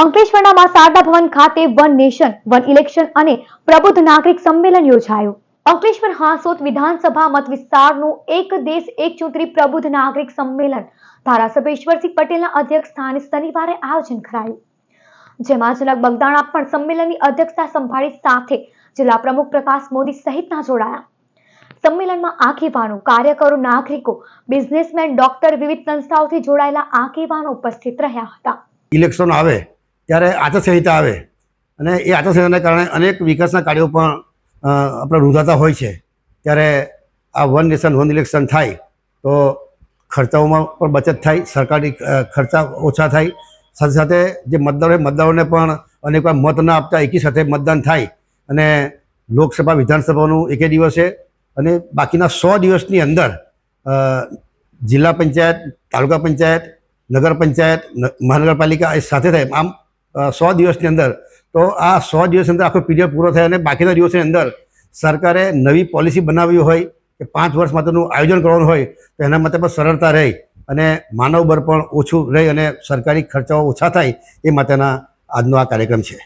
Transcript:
અંકલેશ્વરના શારદા ભવન ખાતે one nation, one election અને પ્રબુદ્ધ નાગરિક સંમેલન યોજાયું. અંકલેશ્વર હાંસોત વિધાનસભા મત વિસ્તારનું એક દેશ, એક ચૂંટણી પ્રબુદ્ધ નાગરિક સંમેલન ધારાસભ્ય ઈશ્વરસિંહ પટેલના અધ્યક્ષ સ્થાને શનિવારે આયોજન કરાયું. જેમાં જનક બગદાણા પણ સંમેલનની અધ્યક્ષતા સંભાળી સાથે જિલ્લા પ્રમુખ પ્રકાશ મોદી સહિતના જોડાયા. સંમેલનમાં આગેવાનો, કાર્યકરો, નાગરિકો, બિઝનેસમેન, ડોક્ટર વિવિધ સંસ્થાઓથી જોડાયેલા આગેવાનો ઉપસ્થિત રહ્યા હતા. ઇલેક્શન આવે ત્યારે આચારસંહિતા આવે અને એ આચારસંહિતાને કારણે અનેક વિકાસના કાર્યો પણ આપણે રૂંધાતા હોય છે. ત્યારે આ વન નેશન વન ઇલેક્શન થાય તો ખર્ચાઓમાં પણ બચત થાય સરકારી ખર્ચા ઓછા થાય. સાથે સાથે જે મતદારો હોય, મતદારોને પણ અનેકવાર મત ના આપતા એકી સાથે મતદાન થાય અને લોકસભા વિધાનસભાનું એકે દિવસે અને બાકીના સો દિવસની અંદર જિલ્લા પંચાયત તાલુકા પંચાયત નગર પંચાયત મહાનગરપાલિકા એ સાથે થાય. આમ સો દિવસની અંદર. તો આ સો દિવસની અંદર આખો પીરિયડ પૂરો થાય અને બાકીના દિવસની અંદર સરકારે નવી પોલિસી બનાવવી હોય કે પાંચ વર્ષ માટેનું આયોજન કરવાનું હોય, તો એના માટે પણ સરળતા રહે અને માનવ બળ પણ ઓછું રહે અને સરકારી ખર્ચાઓ ઓછા થાય એ માટેના આજનો આ કાર્યક્રમ છે.